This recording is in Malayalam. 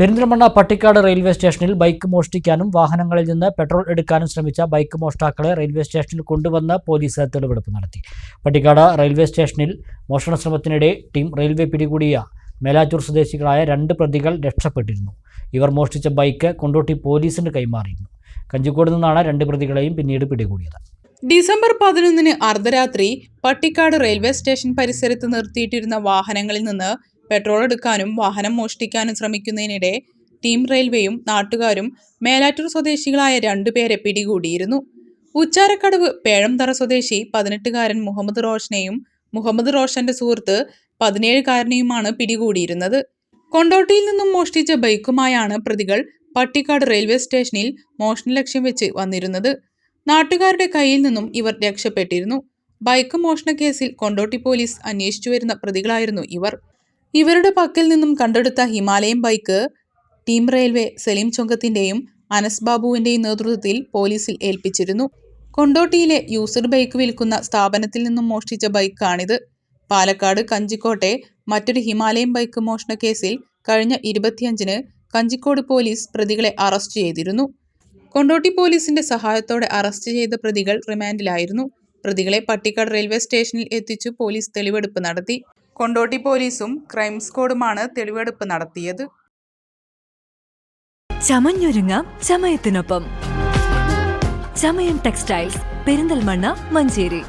പെരിന്തൽമണ്ണ പട്ടിക്കാട് റെയിൽവേ സ്റ്റേഷനിൽ ബൈക്ക് മോഷ്ടിക്കാനും വാഹനങ്ങളിൽ നിന്ന് പെട്രോൾ എടുക്കാനും ശ്രമിച്ച ബൈക്ക് മോഷ്ടാക്കളെ റെയിൽവേ സ്റ്റേഷനിൽ കൊണ്ടുവന്ന് പോലീസ് തെളിവെടുപ്പ് നടത്തി. പട്ടിക്കാട് റെയിൽവേ സ്റ്റേഷനിൽ മോഷണ ശ്രമത്തിനിടെ ടീം റെയിൽവേ പിടികൂടിയ മേലാറ്റൂർ സ്വദേശികളായ രണ്ട് പ്രതികൾ രക്ഷപ്പെട്ടിരുന്നു. ഇവർ മോഷ്ടിച്ച ബൈക്ക് കൊണ്ടോട്ടി പോലീസിന് കൈമാറിയിരുന്നു. കഞ്ചിക്കോട് നിന്നാണ് രണ്ട് പ്രതികളെയും പിന്നീട് പിടികൂടിയത്. ഡിസംബർ പതിനൊന്നിന് അർദ്ധരാത്രി പട്ടിക്കാട് റെയിൽവേ സ്റ്റേഷൻ പരിസരത്ത് നിർത്തിയിട്ടിരുന്ന വാഹനങ്ങളിൽ നിന്ന് പെട്രോൾ എടുക്കാനും വാഹനം മോഷ്ടിക്കാനും ശ്രമിക്കുന്നതിനിടെ ടീം റെയിൽവേയും നാട്ടുകാരും മേലാറ്റൂർ സ്വദേശികളായ രണ്ടുപേരെ പിടികൂടിയിരുന്നു. ഉച്ചാരക്കടവ് പേഴംതറ സ്വദേശി പതിനെട്ടുകാരൻ മുഹമ്മദ് റോഷനെയും മുഹമ്മദ് റോഷന്റെ സുഹൃത്ത് പതിനേഴുകാരനെയുമാണ് പിടികൂടിയിരുന്നത്. കൊണ്ടോട്ടിയിൽ നിന്നും മോഷ്ടിച്ച ബൈക്കുമായാണ് പ്രതികൾ പട്ടിക്കാട് റെയിൽവേ സ്റ്റേഷനിൽ മോഷണ ലക്ഷ്യം വെച്ച് വന്നിരുന്നത്. നാട്ടുകാരുടെ കയ്യിൽ നിന്നും ഇവർ രക്ഷപ്പെട്ടിരുന്നു. ബൈക്ക് മോഷണ കേസിൽ കൊണ്ടോട്ടി പോലീസ് അന്വേഷിച്ചു വരുന്ന പ്രതികളായിരുന്നു ഇവർ. ഇവരുടെ പക്കൽ നിന്നും കണ്ടെടുത്ത Himalayan bike team railway Saleem ചൊങ്കത്തിന്റെയും Anas ബാബുവിന്റെയും നേതൃത്വത്തിൽ പോലീസിൽ ഏൽപ്പിച്ചിരുന്നു. കൊണ്ടോട്ടിയിലെ യൂസഡ് ബൈക്ക് വിൽക്കുന്ന സ്ഥാപനത്തിൽ നിന്നും മോഷ്ടിച്ച ബൈക്കാണിത്. പാലക്കാട് കഞ്ചിക്കോട്ടെ മറ്റൊരു ഹിമാലയൻ ബൈക്ക് മോഷണ കേസിൽ കഴിഞ്ഞ ഇരുപത്തിയഞ്ചിന് കഞ്ചിക്കോട് പോലീസ് പ്രതികളെ അറസ്റ്റ് ചെയ്തിരുന്നു. കൊണ്ടോട്ടി പോലീസിന്റെ സഹായത്തോടെ അറസ്റ്റ് ചെയ്ത പ്രതികൾ റിമാൻഡിലായിരുന്നു. പ്രതികളെ പട്ടിക്കാട് റെയിൽവേ സ്റ്റേഷനിൽ എത്തിച്ചു പോലീസ് തെളിവെടുപ്പ് നടത്തി. കൊണ്ടോട്ടി പോലീസും ക്രൈം സ്ക്വാഡുമാണ് തെളിവെടുപ്പ് നടത്തിയത്. ചമഞ്ഞൊരുങ്ങാം ചമയത്തിനൊപ്പം. ചമയം ടെക്സ്റ്റൈൽസ് പെരിന്തൽമണ്ണ മഞ്ചേരി.